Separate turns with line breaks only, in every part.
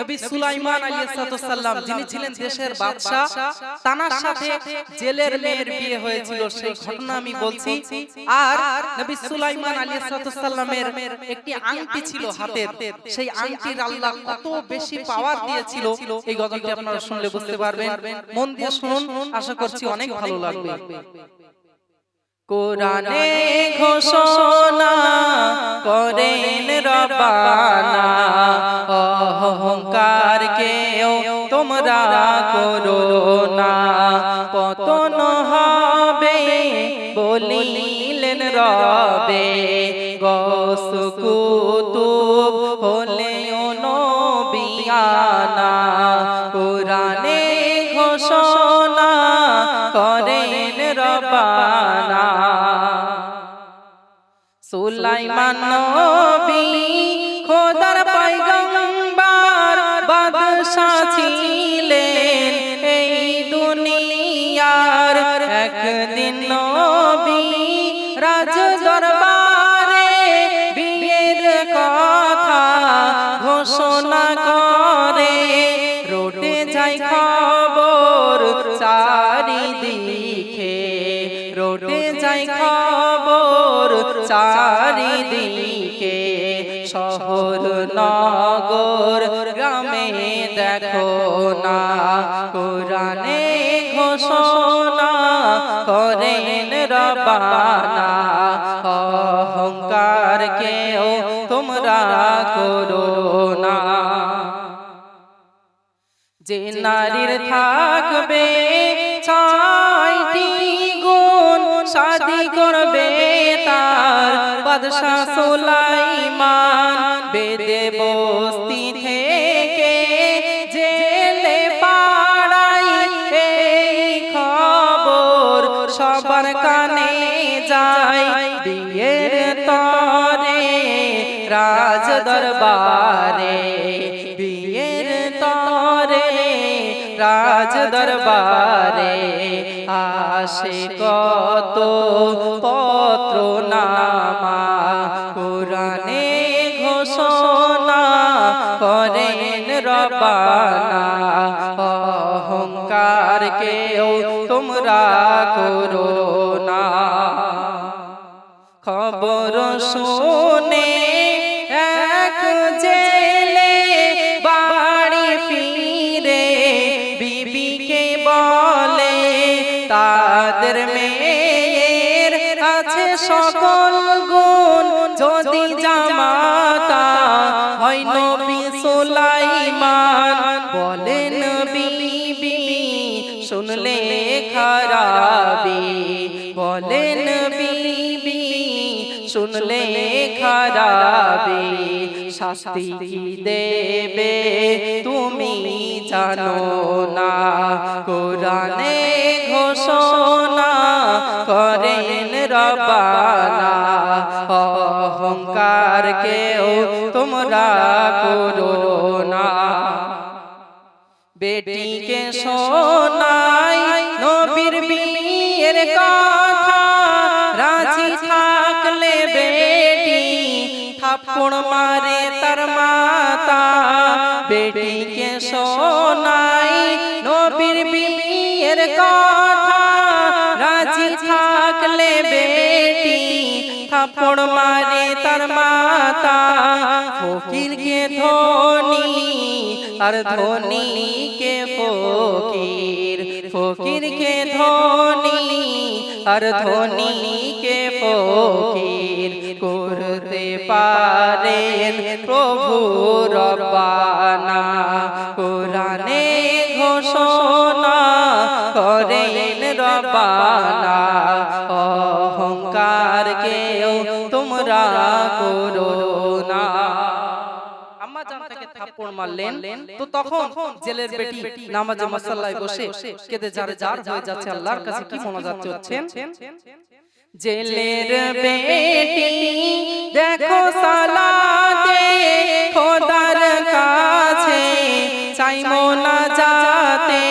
নবী সুলাইমান আলাইহিস সালাম যিনি ছিলেন দেশের বাদশা তানার সাথে জেলের মেয়ের বিয়ে হয়েছিল সেই ঘটনা আমি বলছি। আর নবী সুলাইমান আলাইহিস সালামের একটি আংটি ছিল হাতের। সেই আংটির আল্লাহ কত বেশি পাওয়ার দিয়েছিল। এই গজলটি আপনারা শুনলে বুঝতে পারবেন। মন দিয়ে শুনুন আশা করছি অনেক ভালো লাগবে। কোরআনে ঘোষণা করেন রবানা অহংকার কেও তোমরা করো না। পতন হবে বলিলেন রবে। গস সুলাইমান রবানা অহংকার কেও তোমরা করো না। যে নারীর থাকবে ছয়টি গুণ শাদি করবে তার। বাদশাহ সুলাইমান বেদে বস্তি থেকে দরবারে বিয়ের তরে, রাজ দরবারে, আসে কত পত্র নামা, কোরআনে ঘোষণা করেন রবানা অহংকার কেও তোমরা করো আছে সকল গুণ। যদি জামাতা হয় নবী সুলাইমান। বলেন বিবি শুনলে খারাপি। বলেন বিবি শুনলে খারাপি। শাস্তি কি দেবে তুমি জানো না। কোরআনে ঘোষণা অহংকার কেও তোমরা করো না। বেটিকে শোনাই নবীর বিয়ের কথা। রাজি থাকলে বেটি থাপ্পড় মারে তার মাতা। বেটিকে শোনাই নবীর বিয়ের কথা। রাজি থাকলে বেটি থাপ্পড় মারে তার মাতা ফকিরকে ধনী, আর ধনী কে ফকির। ফকির কে ধনী, আর ধনী কে ফকির করতে পারেন প্রভু রব্বানা। থাপ্পড় মারলেন তো তখন জেলের বেটি নামাজে মাসাল্লায় বসে কেঁদে যারে যার হয়ে যাচ্ছে আল্লাহর কাছে কি মোনাজাত করছেন জেলের বেটি দেখো সালাতে খোদার কাছে চাই মোনাজাতে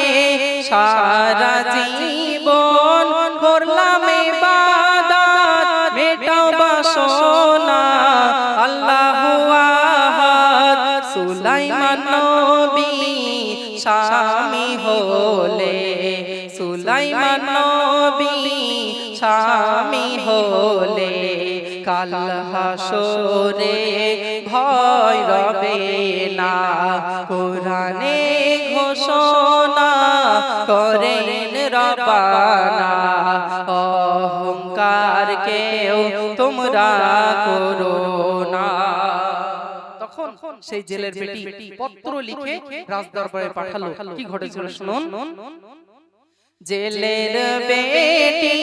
সারা জীবন। হলে কাল হাসরে ভয় রবে না। কোরআনে ঘোষণা করেন রবানা অহংকার কেউ তোমরা করো না। তখন সেই জেলের বেটি পত্র লিখে রাজদরবারে পাঠালো। কি ঘটেছিল শুনুন। জেলের বেটি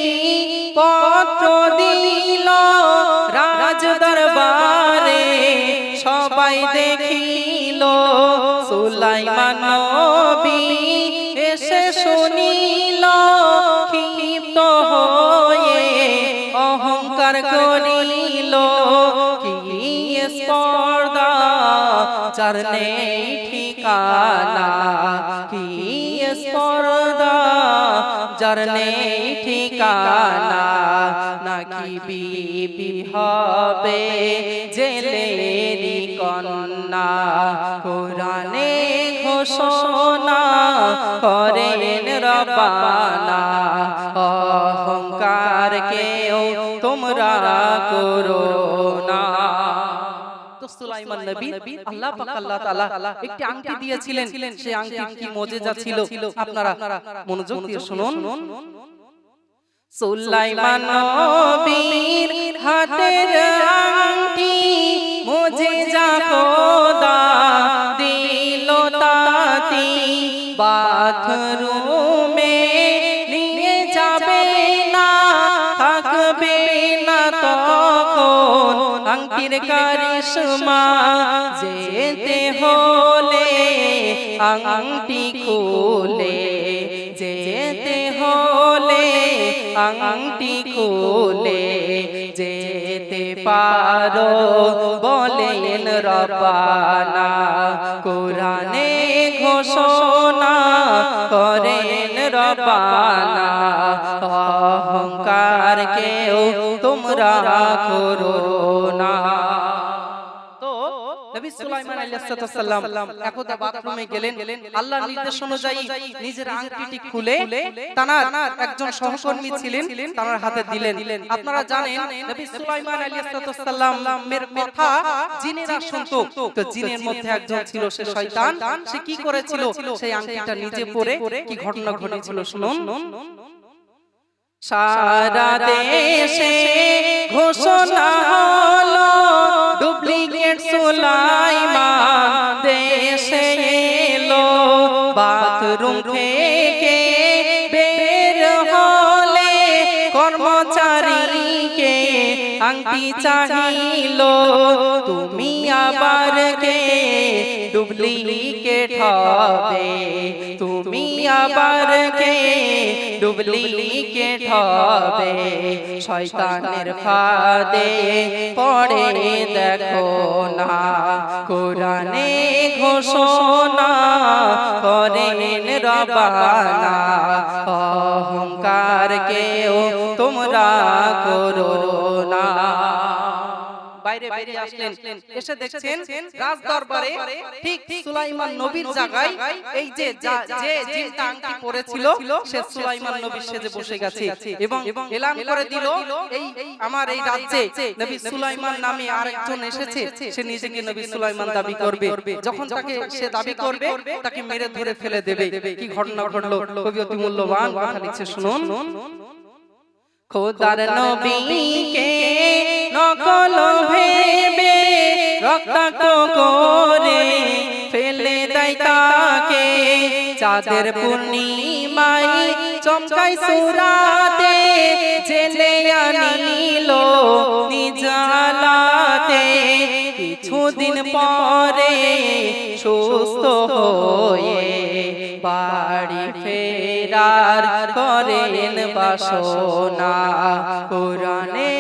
পত্র দিল রাজ দরবারে সবাই দেখিল সুলাইমান নবী এসে শুনিল ক্ষিপ্ত হয়ে অহংকার করিল। কি স্পর্ধা নেই ঠিকানা? যার নেই ঠিকানা নাকি বিবি হবে জেলেরি কন্যা কোরআনে ঘোষণা করেন রবানা নবী আল্লাহ পাক আল্লাহ তাআলা একটি আংটি দিয়েছিলেন। সেই আংটির কি মুজিজা ছিল আপনারা মনোযোগ দিয়ে শুনুন। সুলাইমান নবীর হাতের আংটি মুজিজা খোদা দিল তাতি। বাথরুমে নিয়ে যাবে না থাকবে আংটির কারিশমা যেতে হলে আংটি খুলে, যেতে হলে আংটি খুলে, যেতে পারো বলেন রবানা, কোরআনে ঘোষণা করেন রবানা, অহংকার কেউ তোমরা করো নবী সুলাইমান আলাইহিস সালাম একদা বাথরুমে গেলেন। আল্লাহর নির্দেশ অনুযায়ী নিজের আংটিটি খুলে তানার একজন সহকর্মী ছিলেন তানার হাতে দিলেন। আপনারা জানেন নবী সুলাইমান আলাইহিস সালামের কথা জিনেরা শুনতো তো। জিনের মধ্যে একজন ছিল সে শয়তান। সে কি করেছিল? সেই আংটিটা নিজে পরে কি ঘটনা ঘটেছিল শুনুন। সারা দেশে ঘোষণা হলো ডুপ্লিকেট সুলাইমান দেশে এলো বাথরুম থেকে আংটি চাহিল। তুমি আবার কে? ডুপ্লিকেট হবে তুমি আবার কে? ডুপ্লিকেট হবে শয়তানের ফাঁদে পড়ে দেখো না। কোরআনে ঘোষণা করেন রবানা। অহংকার বাইরে বেরিয়ে আসলেন। এসে দেখছেন রাজ দরবারে ঠিক সুলাইমান নবীর জায়গায় এই যে যে জিনটা আংটি পরেছিল সে সুলাইমান নবী সেজে বসে গেছে। এবং এলান করে দিল এই আমার এই রাজ্যে। নবী সুলাইমান নামে আরেকজন এসেছে। সে নিজেকে নবী সুলাইমান দাবি করবে। যখন তাকে সে দাবি করবে তাকে মেরে ধরে ফেলে দেবে। কি ঘটনা ঘটলো? কবি অতি মূল্যবান কথা লিখছে। শুনুন। খোদার নবীকে রক্তাক্ত করে ফেলে দেয় তাকে। চাঁদের পূর্ণিমায় চমকাই সুরাতে, জেলে আনিল নিজালাতে কিছুদিন পরে সুস্থ হয়ে বাড়ি ফেরার করেন বাসনা। কোরআনে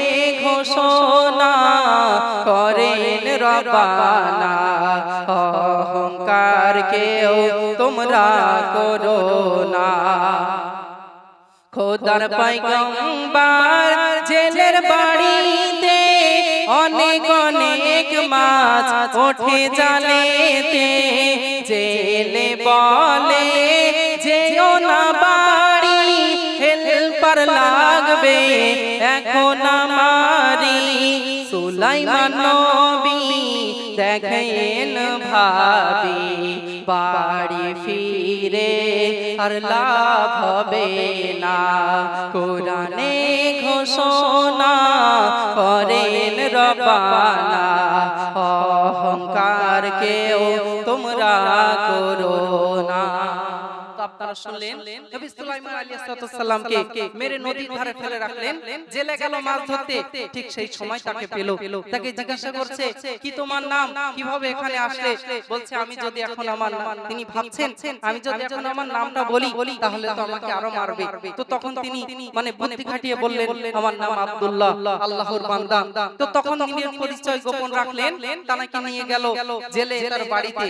ঘোষণা রবানা অহংকার কেউ তোমরা করো না খোদার পয়গম্বর জেলের বাড়িতে অনেক অনেক মাছ ওঠে জালেতে। জেলে বলে, যেও না বাড়ি, হেল্পার লাগবে, এখন আমারি সুলাইমান দেখেন ভাবি, বাড়ি ফিরে আর লাভ হবে না। কোরআনে ঘোষণা করেন রবানা অহংকার কেউ তোমরা করো না শুনলেন নবী সুলাইমান আলাইহিস সালামকে মেরে নদীর ধারে ফেলে রাখলেন জেলে গেল মাছ ধরতে ঠিক সেই সময় তাকে পেল। তাকে জিজ্ঞাসা করছে কি তোমার নাম? কীভাবে এখানে আসলে? বলছে আমি যদি এখন আমার তিনি ভাবছেন আমি যদি এখন আমার নামটা বলি তাহলে তো আমাকে আরও মারবে। তো তখন তিনি মানে বুদ্ধি খাটিয়ে বললেন আমার নাম আব্দুল্লাহ আল্লাহর বান্দা। তো তখন তিনি পরিচয় গোপন রাখলেন তানাকে নিয়ে গেল জেলে তার বাড়িতে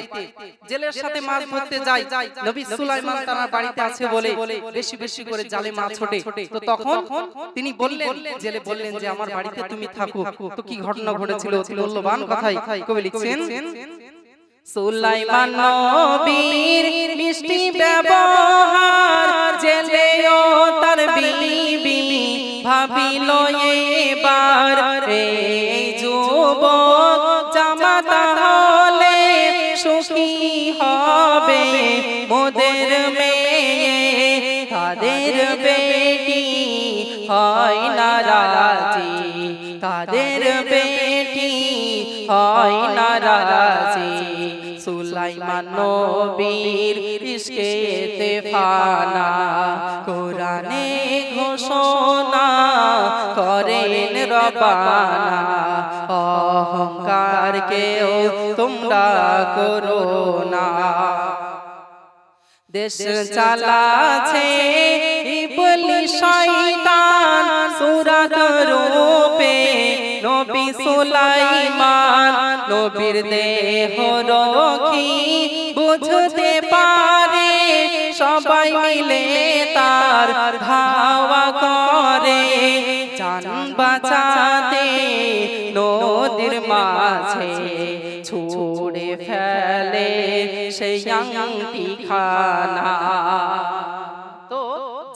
জেলের সাথে মাছ ধরতে যায় নবী সুলাইমান তার বাড়িতে আছে বলে বেশি বেশি করে জালে মাছ ছোটে তো তখন তিনি বললেন, জেলে বললেন যে, আমার বাড়িতে তুমি থাকো। তো কি ঘটনা ঘটেছিল? মূল্যবান কথাই কবি লিখছেন। সুলাইমান নবীর মিষ্টি ব্যবহার জেলেও তার বিবি ভাবিল এবার। এই যুবক জামাতা হয় না রাজি। তাদের বেটি হয় না রাজি। সুলাইমান নবীর ইশকেতে ফানা। কোরআনে ঘোষণা করেন রবানা অহংকার কেউ তোমরা করো না। দেশ চালাছে ইবলি শয়তান সুরাত রূপে, নবী সুলাইমান, নবীর দেহ রক্ষী বুঝতে পারে, সবাই মিলে তার ধাওয়া করে। জান বাঁচাতে নদীর মাঝে খানা তো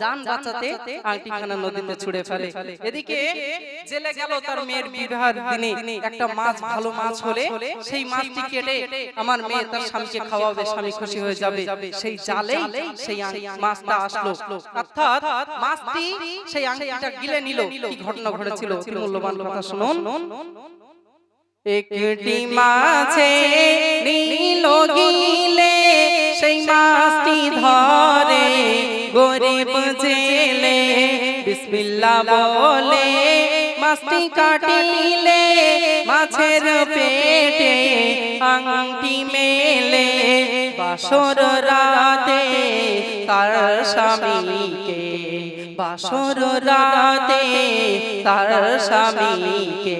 জান বাঁচাতে আংটি খানা নদীতে ছুড়ে ফেলে। এদিকে জেলে গেল তার মেয়ের বিবাহের দিনে। একটা মাছ ভালো মাছ হলে সেই মাছটি কেটে আমার মেয়ে তার স্বামীকে খাওয়াবে স্বামী খুশি হয়ে যাবে। সেই জালে সেই মাছটা আসলো। অর্থাৎ মাছটি সেই আংটিটা গিলে নিল। কি ঘটনা ঘটেছিল? মূল্যবান কথা শুনুন। একটি মাছে নীল গিলে। সেই মাছটি ধরে, গরিব জেলে বিসমিল্লাহ বলে মাছটি কাটিলে, মাছের পেটে আংটি মেলে। বাসর রাতে তার স্বামীকে, বাসর রাতে তার স্বামীকে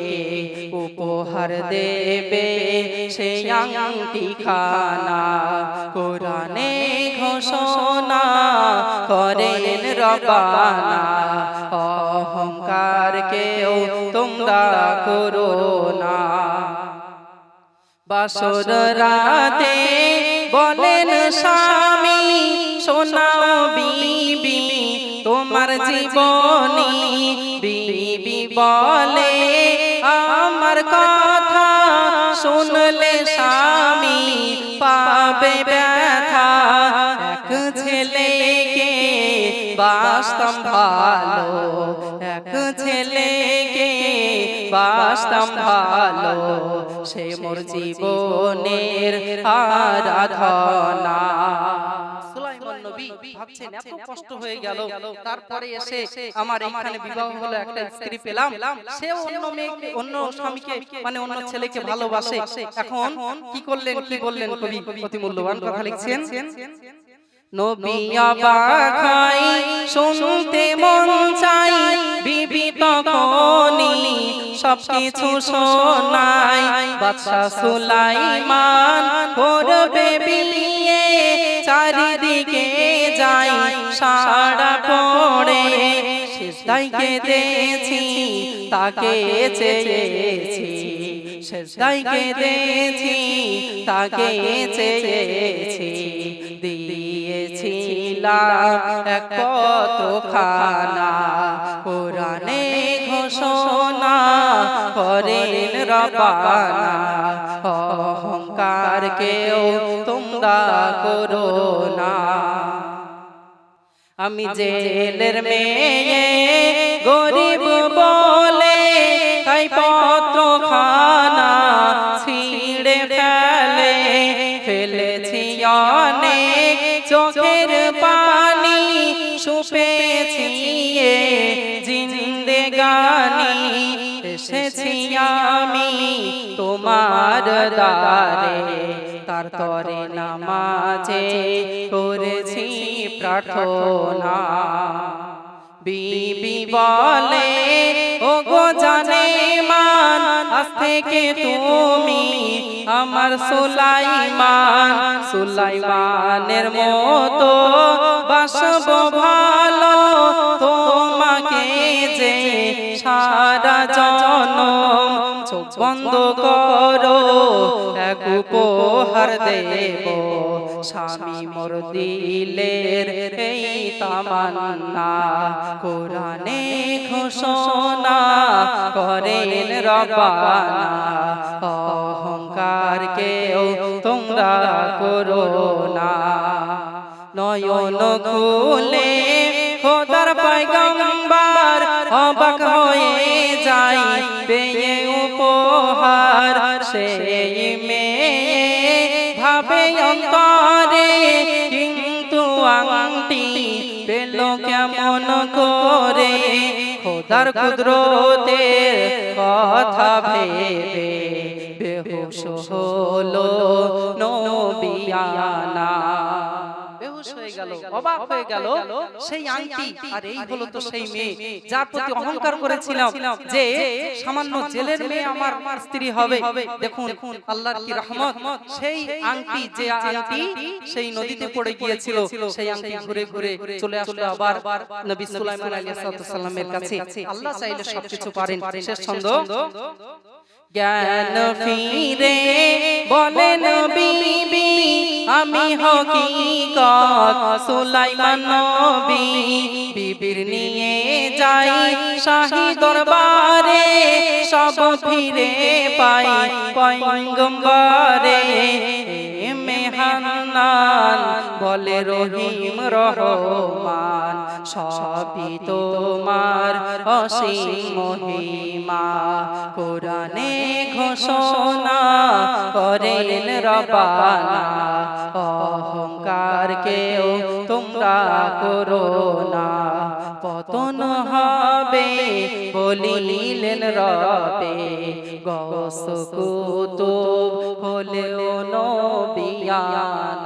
উপহার দেবে সে আংটি খানা কোরআনে ঘোষণা করেন রবানা অহংকার কেউ তোমরা করো না। বাসর রাতে বলেন, স্বামী, শোনাও বিবি, তোমার জীবনী ব্যথা। এক ছেলেকে বাস্তম ভালো। এক ছেলেকে বাস্তম ভালো। সে মোর জীবনের আরাধনা। নবী ভাবছেন এত কষ্ট হয়ে গেল। তারপরে এসে আমার এখানে বিবাহ হলো একটা স্ত্রী পেলাম। সে অন্য মেয়েকে অন্য স্বামীকে মানে অন্য ছেলেকে ভালোবাসে। এখন কি করলেন কি বললেন কবি? অতি মূল্যবান কথা লিখছেন। নবী অবাক শুনতে মন চাই বিবি তখনই সবকিছু শোনাই। বাদশা সুলাইমান করবে বিয়ে চারিদিকে সারা পড়ে তাই কেঁদেছি, তাকে চেয়েছি। তাই কেঁদেছি, তাকে চেয়েছি। দিয়েছিলাম এক কতখানা কোরআনে ঘোষণা করেন রবানা। অহংকার কেউ তোমরা করো না। আমি জেলের মেয়ে গরিব বলে তাই পত্র খানা ছিঁড়ে ফেলে। ফেলেছি অনেক চোখের পানি সুপেছি জিন্দে গানি। এসেছি আমি তোমার দ্বারে তার তরে নামাজে। প্রার্থনা। বিবি বলে ও গো জানে মান থেকে তুমি আমার সুলাইমান, সুলাইমানের মতো বাসব ভালো, তোমাকে যে সারা জনম, চোখ বন্ধ করো, এক উপহার দেব। স্বামী মোর দিলের এই তামান্না কোরআনে ঘোষণা করেন রবানা অহংকার কেউ তোমরা করো না। নয়ন খুলে খোদার পায়গম্বর অবাক হয়ে যায় পেয়ে উপহার সেই মেয়ে ভাবে অন্তরে কিন্তু আংটি পেল কেমন করে? খোদার কুদরতে কথা ভেবে বেহুশ হলো নবিয়ানা বেহুশ হয়ে গেল অবাক হয়ে গেল সেই আংটি আর এই হলো তো সেই মেয়ে যার প্রতি অহংকার করেছিলাম যে সামান্য জেলের মেয়ে আমার স্ত্রী হবে। দেখুন আল্লাহর কি রহমত? সেই আংটি যে আংটি সেই নদীতে পড়ে গিয়েছিল সেই আংটি ঘুরে ঘুরে চলে আসলো আবার নবী সুলাইমান আলাইহিস সালামের কাছে। আল্লাহ চাইলে সবকিছু পারেন। শেষ ছন্দ? জ্ঞান ফিরে বলেন বিবি আমি হকিকত সুলাইমান নবী বিবির নিয়ে যাই শাহী দরবারে সব ফিরে পাই পয়গম্বরে। বলে রহিম রহমান, সবই তোমার অসীম মহিমা। কোরআনে ঘোষণা করেন রবানা অহংকার কেউ তোমরা করো না পতন হবে বলিলেন রবে গস কুতুব হলেও নবিয়ানা